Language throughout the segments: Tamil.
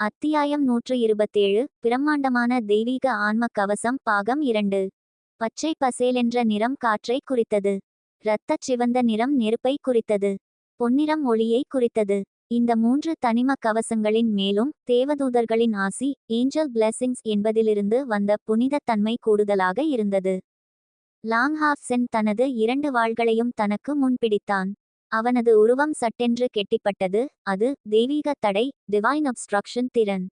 அத்தியாயம் நூற்று இருபத்தேழு பிரம்மாண்டமான தெய்வீக ஆன்ம கவசம் பாகம் இரண்டு. பச்சை பசேலென்ற நிறம் காற்றை குறித்தது. இரத்தச் சிவந்த நிறம் நெருப்பை குறித்தது. பொன்னிறம் ஒளியை குறித்தது. இந்த மூன்று தனிம கவசங்களின் மேலும் தேவதூதர்களின் ஆசி ஏஞ்சல் பிளெஸிங்ஸ் என்பதிலிருந்து வந்த புனிதத் தன்மை கூடுதலாக இருந்தது. லாங்ஹாஃப்சென் தனது இரண்டு வாள்களையும் தனக்கு முன்பிடித்தான் அவனது உருவம் சட்டென்று கெட்டிப்பட்டது அது தெய்வீக தடை டிவைன் அப்ஸ்ட்ரக்ஷன் திறன்.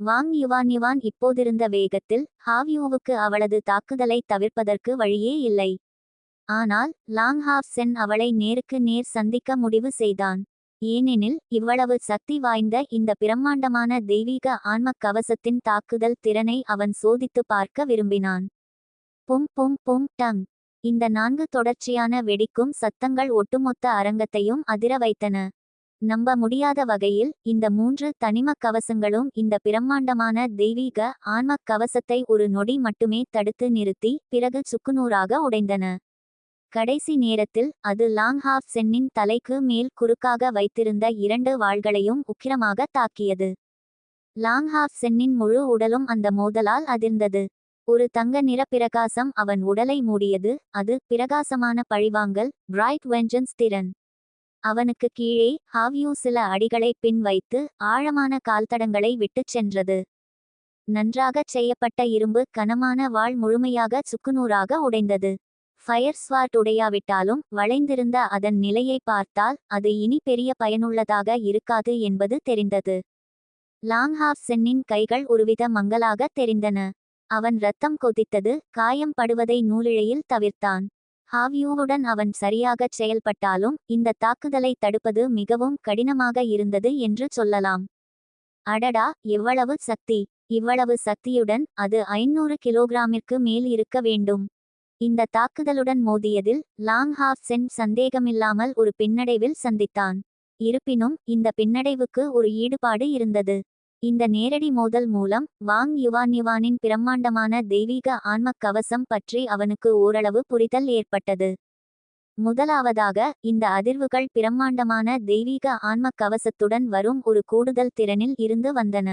வாங் யுவான் யுவான் இப்போதிருந்த வேகத்தில் ஹாவ்யூவுக்கு அவளது தாக்குதலை தவிர்ப்பதற்கு வழியே இல்லை. ஆனால் லாங் ஹாவ் சென் அவளை நேருக்கு நேர் சந்திக்க முடிவு செய்தான். ஏனெனில் இவ்வளவு சக்தி வாய்ந்த இந்த பிரம்மாண்டமான தெய்வீக ஆன்மக் கவசத்தின் தாக்குதல் திறனை அவன் சோதித்து பார்க்க விரும்பினான். பும் பும் பும் டங். இந்த நான்கு தொடர்ச்சியான வெடிக்கும் சத்தங்கள் ஒட்டுமொத்த அரங்கத்தையும் அதிர வைத்தன. நம்ப முடியாத வகையில் இந்த மூன்று தனிமக் கவசங்களும் இந்த பிரம்மாண்டமான தெய்வீக ஆன்மக் கவசத்தை ஒரு நொடி மட்டுமே தடுத்து நிறுத்தி பிறகு சுக்குநூறாக உடைந்தன. கடைசி நேரத்தில் அது லாங்ஹாஃப் சென்னின் தலைக்கு மேல் குறுக்காக வைத்திருந்த இரண்டு வாள்களையும் உக்கிரமாக தாக்கியது. லாங்ஹாஃப் சென்னின் முழு உடலும் அந்த மோதலால் அதிர்ந்தது. ஒரு தங்க நிற பிரகாசம் அவன் உடலை மூடியது அது பிரகாசமான பழிவாங்கல் பிரைட் வெஞ்சன்ஸ் திறன். அவனுக்கு கீழே ஹாவியூ சில அடிகளை பின் வைத்து ஆழமான கால்தடங்களை விட்டுச் சென்றது. நன்றாகச் செய்யப்பட்ட இரும்பு கனமான வாள் முழுமையாக சுக்குநூறாக உடைந்தது. ஃபயர் ஸ்வாட் உடையாவிட்டாலும் வளைந்திருந்த அதன் நிலையை பார்த்தால் அது இனி பெரிய பயனுள்ளதாக இருக்காது என்பது தெரிந்தது. லாங்ஹாஃப் சென்னின் கைகள் ஒருவித மங்கலாக தெரிந்தன. அவன் ரத்தம் கொதித்தது காயம் படுவதை நூலிழையில் தவிர்த்தான். ஹாவ்யூவுடன் அவன் சரியாகச் செயல்பட்டாலும் இந்த தாக்குதலை தடுப்பது மிகவும் கடினமாக இருந்தது என்று சொல்லலாம். அடடா எவ்வளவு சக்தி. இவ்வளவு சக்தியுடன் அது ஐநூறு கிலோகிராமிற்கு மேல் இருக்க வேண்டும். இந்த தாக்குதலுடன் மோதியதில் லாங் ஹாஃப் சென் சந்தேகமில்லாமல் ஒரு பின்னடைவில் சந்தித்தான். இருப்பினும் இந்த பின்னடைவுக்கு ஒரு ஈடுபாடு இருந்தது. இந்த நேரடி மோதல் மூலம் வாங் யுவான் யுவானின் பிரம்மாண்டமான தெய்வீக ஆன்மக் கவசம் பற்றி அவனுக்கு ஓரளவு புரிதல் ஏற்பட்டது. முதலாவதாக இந்த அதிர்வுகள் பிரம்மாண்டமான தெய்வீக ஆன்மக் கவசத்துடன் வரும் ஒரு கூடுதல் திறனில் இருந்து வந்தன.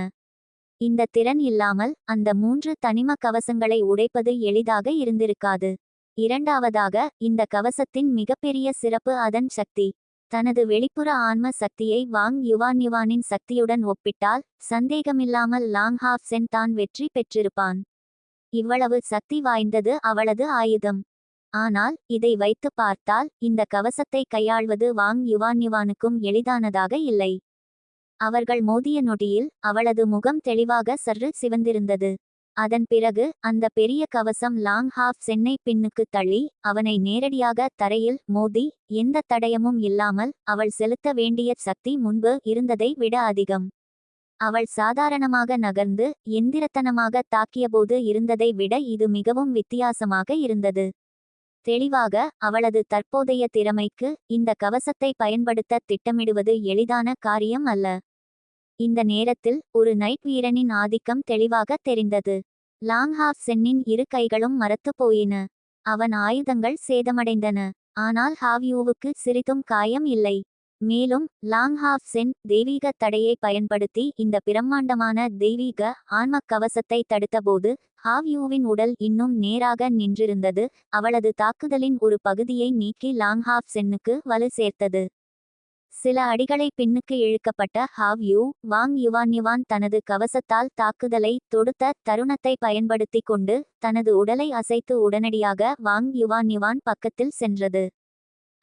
இந்த திறன் இல்லாமல் அந்த மூன்று தனிம கவசங்களை உடைப்பது எளிதாக இருந்திருக்காது. இரண்டாவதாக இந்த கவசத்தின் மிகப்பெரிய சிறப்பு அதன் சக்தி. தனது வெளிப்புற ஆன்ம சக்தியை வாங் யுவான் யுவானின் சக்தியுடன் ஒப்பிட்டால் சந்தேகமில்லாமல் லாங் ஹாஃப் சென் தான் வெற்றி பெற்றிருப்பான். இவ்வளவு சக்தி வாய்ந்தது அவளது ஆயுதம். ஆனால் இதை வைத்து பார்த்தால் இந்த கவசத்தை கையாள்வது வாங் யுவான் யுவானுக்கும் எளிதானதாக இல்லை. அவர்கள் மோதிய நொடியில் அவளது முகம் தெளிவாக சற்று சிவந்திருந்தது. அதன் பிறகு அந்த பெரிய கவசம் லாங் ஹாஃப் சென்னை பின்னுக்கு தள்ளி அவனை நேரடியாக தரையில் மோதி எந்த தடயமும் இல்லாமல் அவள் செலுத்த வேண்டிய சக்தி முன்பு இருந்ததை விட அதிகம். அவள் சாதாரணமாக நகர்ந்து எந்திரத்தனமாக தாக்கியபோது இருந்ததை விட இது மிகவும் வித்தியாசமாக இருந்தது. தெளிவாக அவளது தற்போதைய திறமைக்கு இந்த கவசத்தை பயன்படுத்த திட்டமிடுவது எளிதான காரியம் அல்ல. இந்த நேரத்தில் ஒரு நைட் வீரனின் ஆதிக்கம் தெளிவாக தெரிந்தது. லாங்ஹாஃப் சென்னின் இரு கைகளும் மரத்து போயின. அவன் ஆயுதங்கள் சேதமடைந்தன. ஆனால் ஹாவ்யூவுக்கு சிறிதும் காயம் இல்லை. மேலும் லாங்ஹாஃப் சென் தெய்வீக தடையை பயன்படுத்தி இந்த பிரம்மாண்டமான தெய்வீக ஆன்மக் கவசத்தை தடுத்தபோது ஹாவ்யூவின் உடல் இன்னும் நேராக நின்றிருந்தது. அவளது தாக்குதலின் ஒரு பகுதியை நீக்கி லாங்ஹாஃப் சென்னுக்கு வலு சேர்த்தது. சில அடிகளை பின்னுக்கு இழுக்கப்பட்ட Hao Yu Wang Yuan Yuan தனது கவசத்தால் தாக்குதலை தொடுத்த தருணத்தை பயன்படுத்தி கொண்டு தனது உடலை அசைத்து உடனடியாக வாங் யுவான் யுவான் பக்கத்தில் சென்றது.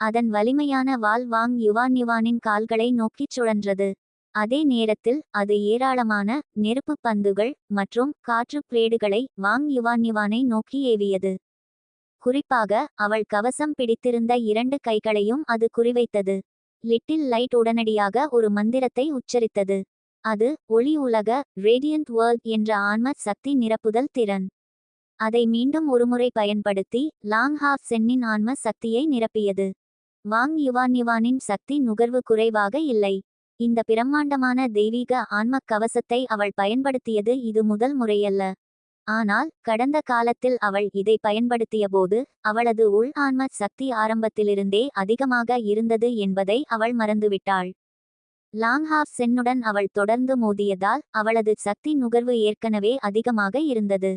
அதன் வலிமையான வால் வாங் யுவான் யுவானின் கால்களை நோக்கிச் சுழன்றது. அதே நேரத்தில் அது ஏராளமான நெருப்பு பந்துகள் மற்றும் காற்று பிளேடுகளை வாங் யுவான் யுவானை நோக்கி ஏவியது. குறிப்பாக அவள் கவசம் பிடித்திருந்த இரண்டு கைகளையும் அது குறிவைத்தது. லிட்டில் லைட் உடனடியாக ஒரு மந்திரத்தை உச்சரித்தது. அது ஒளி உலக ரேடியன்ட் வேர்ல்ட் என்ற ஆன்ம சக்தி நிரப்புதல் திறன். அதை மீண்டும் ஒருமுறை பயன்படுத்தி லாங் ஹாஃப் சென்னின் ஆன்ம சக்தியை நிரப்பியது. வாங் யுவான் யுவானின் சக்தி நுகர்வு குறைவாக இல்லை. இந்த பிரம்மாண்டமான தெய்வீக ஆன்மக் கவசத்தை அவள் பயன்படுத்தியது இது முதல் முறையல்ல. ஆனால் கடந்த காலத்தில் அவள் இதை பயன்படுத்தியபோது அவளது உள் ஆன்ம சக்தி ஆரம்பத்திலிருந்தே அதிகமாக இருந்தது என்பதை அவள் மறந்துவிட்டாள். லாங்ஹாஃப் சென்னுடன் அவள் தொடர்ந்து மோதியதால் அவளது சக்தி நுகர்வு ஏற்கனவே அதிகமாக இருந்தது.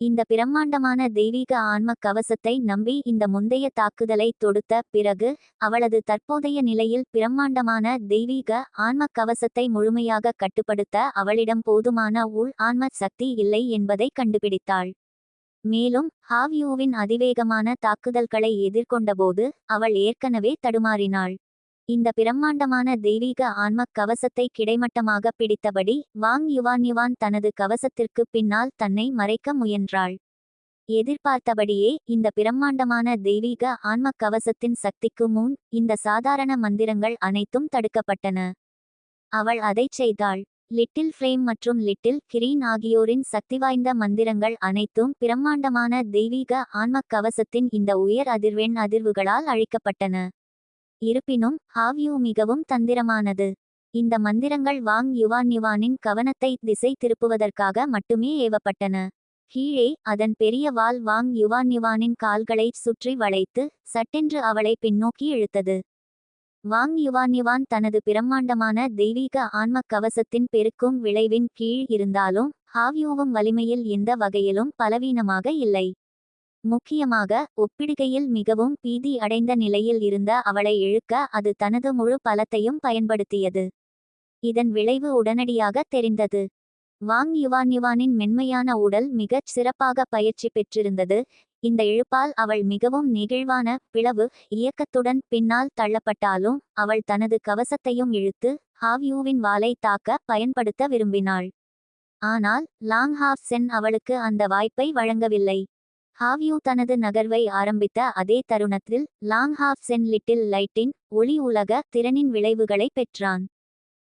இந்த பிரம்மாண்டமான தெய்வீக ஆன்ம கவசத்தை நம்பி இந்த முந்தைய தாக்குதலை தொடுத்த பிறகு அவளது தற்போதைய நிலையில் பிரம்மாண்டமான தெய்வீக ஆன்ம கவசத்தை முழுமையாக கட்டுப்படுத்த அவளிடம் போதுமான உள் ஆன்ம சக்தி இல்லை என்பதை கண்டுபிடித்தாள். மேலும் ஹாவ்யூவின் அதிவேகமான தாக்குதல்களை எதிர்கொண்டபோது அவள் ஏற்கனவே தடுமாறினாள். இந்த பிரம்மாண்டமான தெய்வீக ஆன்ம கவசத்தை கிடைமட்டமாக பிடித்தபடி வாங் யுவான் யுவான் தனது கவசத்திற்கு பின்னால் தன்னை மறைக்க முயன்றாள். எதிர்பார்த்தபடியே இந்த பிரம்மாண்டமான தெய்வீக ஆன்ம கவசத்தின் சக்திக்கு முன் இந்த சாதாரண மந்திரங்கள் அனைத்தும் தடுக்கப்பட்டன. அவள் அதைச் செய்தாள். லிட்டில் ஃப்ளேம் மற்றும் லிட்டில் கிரீன் ஆகியோரின் சக்திவாய்ந்த மந்திரங்கள் அனைத்தும் பிரம்மாண்டமான தெய்வீக ஆன்ம கவசத்தின் இந்த உயர் அதிர்வெண் அதிர்வுகளால் அழிக்கப்பட்டன. இருப்பினும் ஹாவ்யூ மிகவும் தந்திரமானது. இந்த மந்திரங்கள் வாங் யுவான் யுவானின் கவனத்தை திசை திருப்புவதற்காக மட்டுமே ஏவப்பட்டன. கீழே அதன் பெரிய வால் வாங் யுவான் யுவானின் கால்களை சுற்றி வளைத்து சட்டென்று அவளை பின்னோக்கி இழுத்தது. வாங் யுவான் யுவான் தனது பிரம்மாண்டமான தெய்வீக ஆன்மக் கவசத்தின் பெருக்கும் விளைவின் கீழ் இருந்தாலும் ஹாவ்யூவும் வலிமையில் எந்த வகையிலும் பலவீனமாக இல்லை. முக்கியமாக ஒப்பிடுகையில் மிகவும் பீதி அடைந்த நிலையில் இருந்த அவளை இழுக்க அது தனது முழு பலத்தையும் பயன்படுத்தியது. இதன் விளைவு உடனடியாக தெரிந்தது. வாங் யுவான் யுவானின் மென்மையான உடல் மிகச் சிறப்பாக பயிற்சி பெற்றிருந்தது. இந்த இழுப்பால் அவள் மிகவும் நெகிழ்வான பிளவு இயக்கத்துடன் பின்னால் தள்ளப்பட்டாலும் அவள் தனது கவசத்தையும் இழுத்து ஹாவ்யூவின் வாளை தாக்க பயன்படுத்த விரும்பினாள். ஆனால் லாங் ஹாஃப் சென் அவளுக்கு அந்த வாய்ப்பை வழங்கவில்லை. ஹாவ்யூ தனது நகர்வை ஆரம்பித்த அதே தருணத்தில் லாங் ஹாஃப் சென் லிட்டில் லைட்டின் ஒளி உலக திறனின் விளைவுகளை பெற்றான்.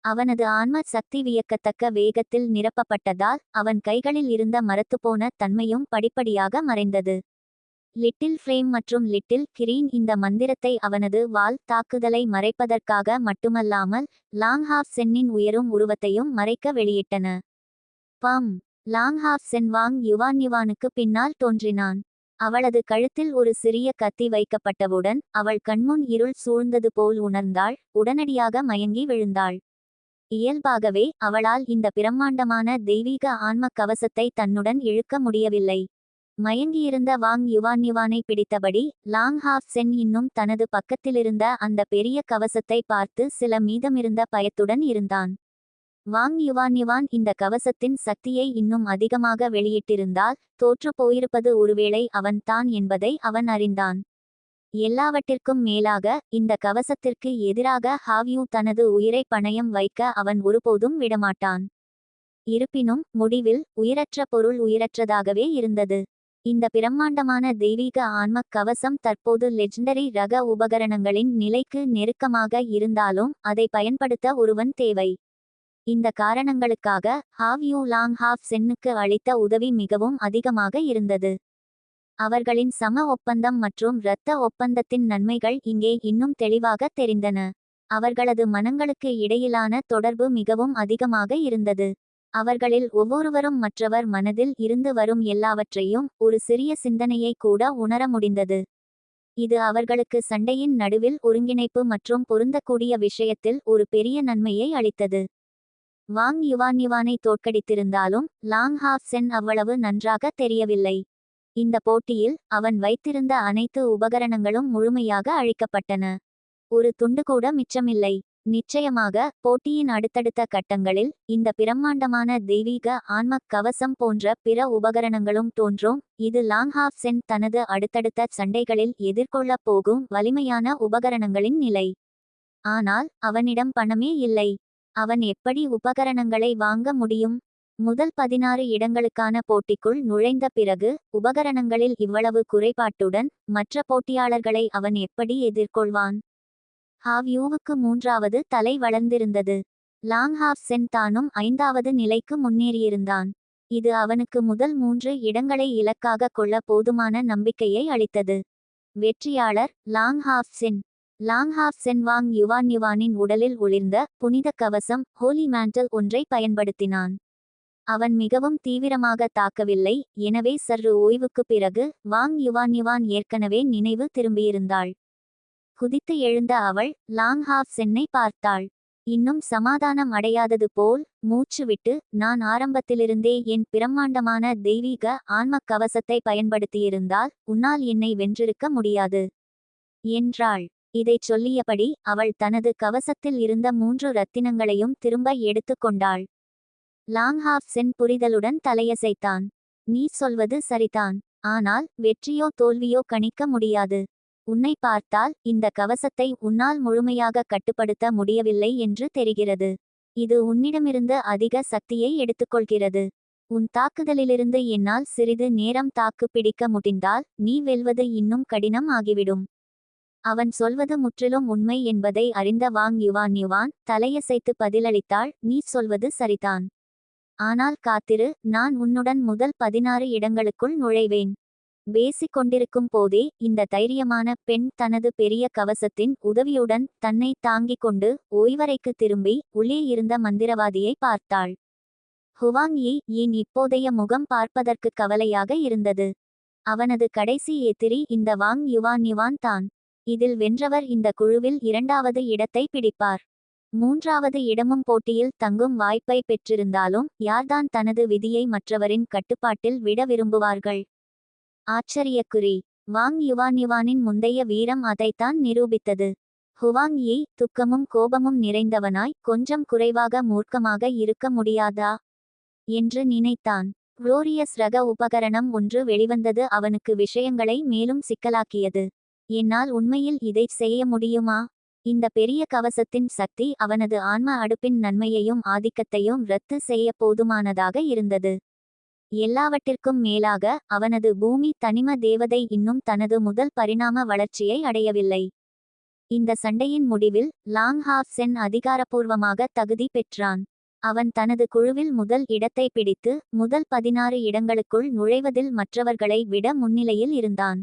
அவனது ஆன்ம சக்தி வியக்கத்தக்க வேகத்தில் நிரப்பப்பட்டதால் அவன் கைகளில் இருந்த மரத்துப்போன தன்மையும் படிப்படியாக மறைந்தது. லிட்டில் ஃப்ளேம் மற்றும் லிட்டில் கிரீன் இந்த மந்திரத்தை அவனது வால் தாக்குதலை மறைப்பதற்காக மட்டுமல்லாமல் லாங் ஹாஃப் சென்னின் உயரும் உருவத்தையும் மறைக்க வெளியிட்டன. பம். லாங்ஹாஃப் சென்வாங் யுவான் யுவானுக்கு பின்னால் தோன்றினான். அவளது கழுத்தில் ஒரு சிறிய கத்தி வைக்கப்பட்டவுடன் அவள் கண்முன் இருள் சூழ்ந்தது போல் உணர்ந்தாள் உடனடியாக மயங்கி விழுந்தாள். இயல்பாகவே அவளால் இந்த பிரம்மாண்டமான தெய்வீக ஆன்ம கவசத்தை தன்னுடன் இழுக்க முடியவில்லை. மயங்கியிருந்த வாங் யுவான் யுவானை பிடித்தபடி லாங் ஹாஃப் சென் இன்னும் தனது பக்கத்திலிருந்த அந்த பெரிய கவசத்தை பார்த்து சில மீதமிருந்த பயத்துடன் இருந்தான். வாங் யுவான் யுவான் இந்த கவசத்தின் சக்தியை இன்னும் அதிகமாக வெளியிட்டிருந்தால் தோற்று போயிருப்பது ஒருவேளை அவன்தான் என்பதை அவன் அறிந்தான். எல்லாவற்றிற்கும் மேலாக இந்த கவசத்திற்கு எதிராக ஹாவ்யூ தனது உயிரை பணயம் வைக்க அவன் ஒருபோதும் விடமாட்டான். இருப்பினும் முடிவில் உயிரற்ற பொருள் உயிரற்றதாகவே இருந்தது. இந்த பிரம்மாண்டமான தெய்வீக ஆன்ம கவசம் தற்போது லெஜெண்டரி ரக உபகரணங்களின் நிலைக்கு நெருக்கமாக இருந்தாலும் அதை பயன்படுத்த ஒருவன் தேவை. இந்த காரணங்களுக்காக ஹாவ் யூ லாங் ஹாஃப் சென்னுக்கு அளித்த உதவி மிகவும் அதிகமாக இருந்தது. அவர்களின் சம ஒப்பந்தம் மற்றும் இரத்த ஒப்பந்தத்தின் நன்மைகள் இங்கே இன்னும் தெளிவாக தெரிந்தன. அவர்களது மனங்களுக்கு இடையிலான தொடர்பு மிகவும் அதிகமாக இருந்தது. அவர்களில் ஒவ்வொருவரும் மற்றவர் மனதில் இருந்து வரும் எல்லாவற்றையும் ஒரு சிறிய சிந்தனையை கூட உணர முடிந்தது. இது அவர்களுக்கு சண்டையின் நடுவில் ஒருங்கிணைப்பு மற்றும் பொருந்தக்கூடிய விஷயத்தில் ஒரு பெரிய நன்மையை அளித்தது. வாங் யுவான் யுவானை தோற்கடித்திருந்தாலும் லாங் ஹாஃப் சென் அவ்வளவு நன்றாக தெரியவில்லை. இந்த போட்டியில் அவன் வைத்திருந்த அனைத்து உபகரணங்களும் முழுமையாக அழிக்கப்பட்டன. ஒரு துண்டு கூட மிச்சமில்லை. நிச்சயமாக போட்டியின் அடுத்தடுத்த கட்டங்களில் இந்த பிரம்மாண்டமான தெய்வீக ஆன்ம கவசம் போன்ற பிற உபகரணங்களும் தோன்றும். இது லாங் ஹாஃப் சென் தனது அடுத்தடுத்த சண்டைகளில் எதிர்கொள்ளப் போகும் வலிமையான உபகரணங்களின் நிலை. ஆனால் அவனிடம் பணமே இல்லை. அவன் எப்படி உபகரணங்களை வாங்க முடியும்? முதல் பதினாறு இடங்களுக்கான போட்டிக்குள் நுழைந்த பிறகு உபகரணங்களில் இவ்வளவு குறைபாட்டுடன் மற்ற போட்டியாளர்களை அவன் எப்படி எதிர்கொள்வான்? ஹாவ்யூவுக்கு மூன்றாவது தலை வளர்ந்திருந்தது. லாங் ஹாஃப் சென் தானும் ஐந்தாவது நிலைக்கு முன்னேறியிருந்தான். இது அவனுக்கு முதல் மூன்று இடங்களை இலக்காக கொள்ள போதுமான நம்பிக்கையை அளித்தது. வெற்றியாளர் Long Half Chen Long Half Chen Wang Yuan யுவானின் உடலில் ஒளிர்ந்த புனித கவசம் ஹோலி மேண்டல் ஒன்றை பயன்படுத்தினான். அவன் மிகவும் தீவிரமாக தாக்கவில்லை எனவே சற்று ஓய்வுக்கு பிறகு வாங் யுவான் யுவான் ஏற்கனவே நினைவு திரும்பியிருந்தாள். குதித்து எழுந்த அவள் லாங் ஹாஃப் சென்னை பார்த்தாள். இன்னும் சமாதானம் அடையாதது போல் மூச்சுவிட்டு நான் ஆரம்பத்திலிருந்தே என் பிரம்மாண்டமான தெய்வீக ஆன்மக் கவசத்தை பயன்படுத்தியிருந்தால் உன்னால் என்னை வென்றிருக்க முடியாது என்றாள். இதைச் சொல்லியபடி அவள் தனது கவசத்தில் இருந்த மூன்று ரத்தினங்களையும் திரும்ப எடுத்துக் கொண்டாள். லாங்ஹாஃப் சென் புரிதலுடன் தலையசைத்தான். நீ சொல்வது சரிதான். ஆனால் வெற்றியோ தோல்வியோ கணிக்க முடியாது. உன்னை பார்த்தால் இந்த கவசத்தை உன்னால் முழுமையாக கட்டுப்படுத்த முடியவில்லை என்று தெரிகிறது. இது உன்னிடமிருந்து அதிக சக்தியை எடுத்துக்கொள்கிறது. உன் தாக்குதலிலிருந்து என்னால் சிறிது நேரம் தாக்கு பிடிக்க முடிந்தால் நீ வெல்வது இன்னும் கடினம் ஆகிவிடும். அவன் சொல்வது முற்றிலும் உண்மை என்பதை அறிந்த வாங் யுவான் யுவான் தலையசைத்து பதிலளித்தாள் நீ சொல்வது சரிதான். ஆனால் காத்திரு நான் உன்னுடன் முதல் பதினாறு இடங்களுக்குள் நுழைவேன். பேசிக் கொண்டிருக்கும் போதே இந்த தைரியமான பெண் தனது பெரிய கவசத்தின் உதவியுடன் தன்னை தாங்கிக் கொண்டு ஓய்வறைக்கு திரும்பி உள்ளே இருந்த மந்திரவாதியை பார்த்தாள். ஹுவாங் யி இப்போதைய முகம் பார்ப்பதற்கு கவலையாக இருந்தது? அவனது கடைசி எதிரி இந்த வாங் யுவான் யுவான் தான். இதில் வென்றவர் இந்த குழுவில் இரண்டாவது இடத்தை பிடிப்பார். மூன்றாவது இடமும் போட்டியில் தங்கும் வாய்ப்பை பெற்றிருந்தாலும் யார்தான் தனது விதியை மற்றவரின் கட்டுப்பாட்டில் விட விரும்புவார்கள்? ஆச்சரியக்குறி. வாங் யுவான் யுவானின் முந்தைய வீரம் அதைத்தான் நிரூபித்தது. ஹுவாங் யி துக்கமும் கோபமும் நிறைந்தவனாய் கொஞ்சம் குறைவாக மூர்க்கமாக இருக்க முடியாதா? என்று நினைத்தான். குளோரியஸ் ரக உபகரணம் ஒன்று வெளிவந்தது அவனுக்கு விஷயங்களை மேலும் சிக்கலாக்கியது. என்னால் உண்மையில் இதை செய்ய முடியுமா? இந்த பெரிய கவசத்தின் சக்தி அவனது ஆன்ம அடுப்பின் நன்மையையும் ஆதிக்கத்தையும் ரத்து செய்ய போதுமானதாக இருந்தது. எல்லாவற்றிற்கும் மேலாக அவனது பூமி தனிம தேவதை இன்னும் தனது முதல் பரிணாம வளர்ச்சியை அடையவில்லை. இந்த சண்டையின் முடிவில் லாங் ஹாஃப் சென் அதிகாரப்பூர்வமாக தகுதி பெற்றான். அவன் தனது குழுவில் முதல் இடத்தை பிடித்து முதல் பதினாறு இடங்களுக்குள் நுழைவதில் மற்றவர்களை விட முன்னிலையில் இருந்தான்.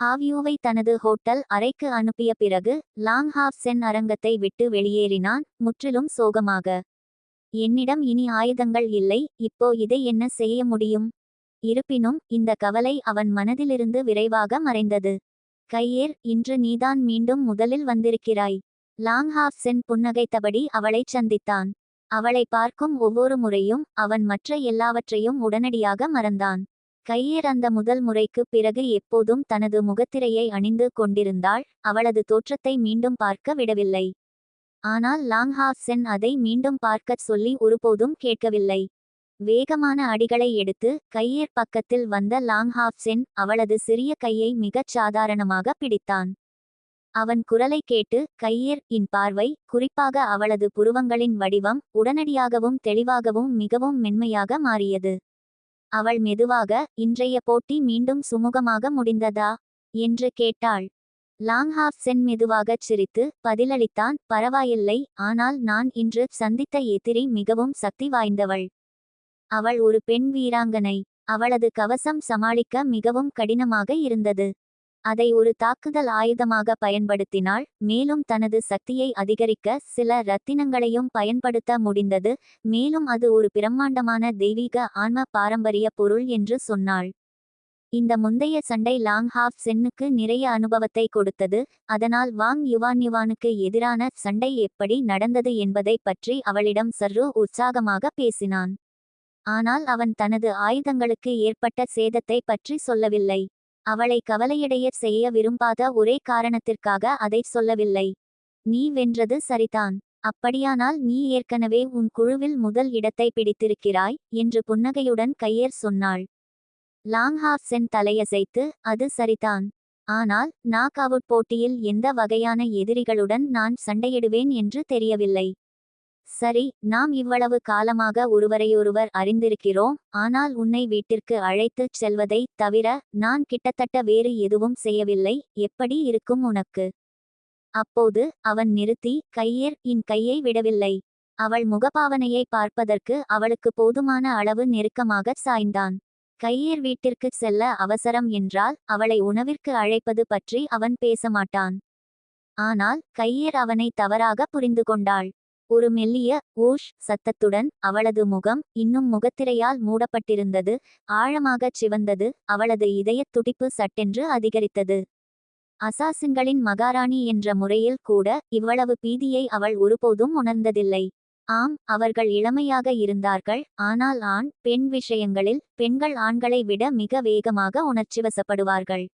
ஹாவ்யூவை தனது ஹோட்டல் அறைக்கு அனுப்பிய பிறகு லாங் ஹாஃப் சென் அரங்கத்தை விட்டு வெளியேறினான் முற்றிலும் சோகமாக. என்னிடம் இனி ஆயுதங்கள் இல்லை இப்போ இதை என்ன செய்ய முடியும்? இருப்பினும் இந்த கவலை அவன் மனதிலிருந்து விரைவாக மறைந்தது. கையேர் இன்று நீதான் மீண்டும் முதலில் வந்திருக்கிறாய். லாங் ஹாஃப் சென் புன்னகைத்தபடி அவளைச் சந்தித்தான். அவளை பார்க்கும் ஒவ்வொரு முறையும் அவன் மற்ற எல்லாவற்றையும் உடனடியாக மறந்தான். கையேர் அந்த முதல் முறைக்கு பிறகு எப்போதும் தனது முகத்திரையை அணிந்து கொண்டிருந்தாள். அவளது தோற்றத்தை மீண்டும் பார்க்க விடவில்லை. ஆனால் லாங்ஹாஃப் சென் அதை மீண்டும் பார்க்கச் சொல்லி ஒருபோதும் கேட்கவில்லை. வேகமான அடிகளை எடுத்து கையேர் பக்கத்தில் வந்த லாங்ஹாஃப் சென் அவளது சிறிய கையை மிகச் சாதாரணமாக பிடித்தான். அவன் குரலை கேட்டு கையேர் இன் பார்வை குறிப்பாக அவளது புருவங்களின் வடிவம் உடனடியாகவும் தெளிவாகவும் மிகவும் மென்மையாக மாறியது. அவள் மெதுவாக இன்றைய போட்டி மீண்டும் சுமூகமாக முடிந்ததா? என்று கேட்டாள். லாங்ஹாஃப் சென் மெதுவாகச் சிரித்து பதிலளித்தான் பரவாயில்லை ஆனால் நான் இன்று சந்தித்த எதிரி மிகவும் சக்தி வாய்ந்தவள். அவள் ஒரு பெண் வீராங்கனை. அவளது கவசம் சமாளிக்க மிகவும் கடினமாக இருந்தது. அதை ஒரு தாக்குதல் ஆயுதமாக பயன்படுத்தினாள். மேலும் தனது சக்தியை அதிகரிக்க சில ரத்தினங்களையும் பயன்படுத்த முடிந்தது. மேலும் அது ஒரு பிரம்மாண்டமான தெய்வீக ஆன்ம பாரம்பரிய பொருள் என்று சொன்னாள். இந்த முந்தைய சண்டை லாங் ஹாஃப் சென்னுக்கு நிறைய அனுபவத்தை கொடுத்தது. அதனால் வாங் யுவான் யுவானுக்கு எதிரான சண்டை எப்படி நடந்தது என்பதை பற்றி அவளிடம் சர்ரு உற்சாகமாக பேசினான். ஆனால் அவன் தனது ஆயுதங்களுக்கு ஏற்பட்ட சேதத்தை பற்றி சொல்லவில்லை. அவளை கவலையடைய செய்ய விரும்பாத ஒரே காரணத்திற்காக அதை சொல்லவில்லை. நீ வென்றது சரிதான். அப்படியானால் நீ ஏற்கனவே உன் குழுவில் முதல் இடத்தை பிடித்திருக்கிறாய் என்று புன்னகையுடன் கையேர் சொன்னாள். லாங்ஹாஃப் சென் தலையசைத்து அது சரிதான். ஆனால் நாக் அவுட் போட்டியில் எந்த வகையான எதிரிகளுடன் நான் சண்டையிடுவேன் என்று தெரியவில்லை. சரி நாம் இவ்வளவு காலமாக ஒருவரையொருவர் அறிந்திருக்கிறோம் ஆனால் உன்னை வீட்டிற்கு அழைத்துச் செல்வதை தவிர நான் கிட்டத்தட்ட வேறு எதுவும் செய்யவில்லை எப்படி இருக்கும் உனக்கு? அப்போது அவன் நிறுத்தி கையேர் இன் கையை விடவில்லை. அவள் முகபாவனையை பார்ப்பதற்கு அவளுக்கு போதுமான அளவு நெருக்கமாக சாய்ந்தான். கையேர் வீட்டிற்கு செல்ல அவசரம் என்றால் அவளை உணவிற்கு அழைப்பது பற்றி அவன் பேச மாட்டான். ஆனால் கையேர் அவனை தவறாக புரிந்து கொண்டாள். ஒரு மெல்லிய ஊஷ் சத்தத்துடன் அவளது முகம் இன்னும் முகத்திரையால் மூடப்பட்டிருந்தது ஆழமாகச் சிவந்தது அவளது இதயத் துடிப்பு சட்டென்று அதிகரித்தது. அசாசின்களின் மகாராணி என்ற முறையில் கூட இவ்வளவு பீதியை அவள் ஒருபோதும் உணர்ந்ததில்லை. ஆம் அவர்கள் இளமையாக இருந்தார்கள் ஆனால் ஆண் பெண் விஷயங்களில் பெண்கள் ஆண்களை விட மிக வேகமாக உணர்ச்சிவசப்படுவார்கள்.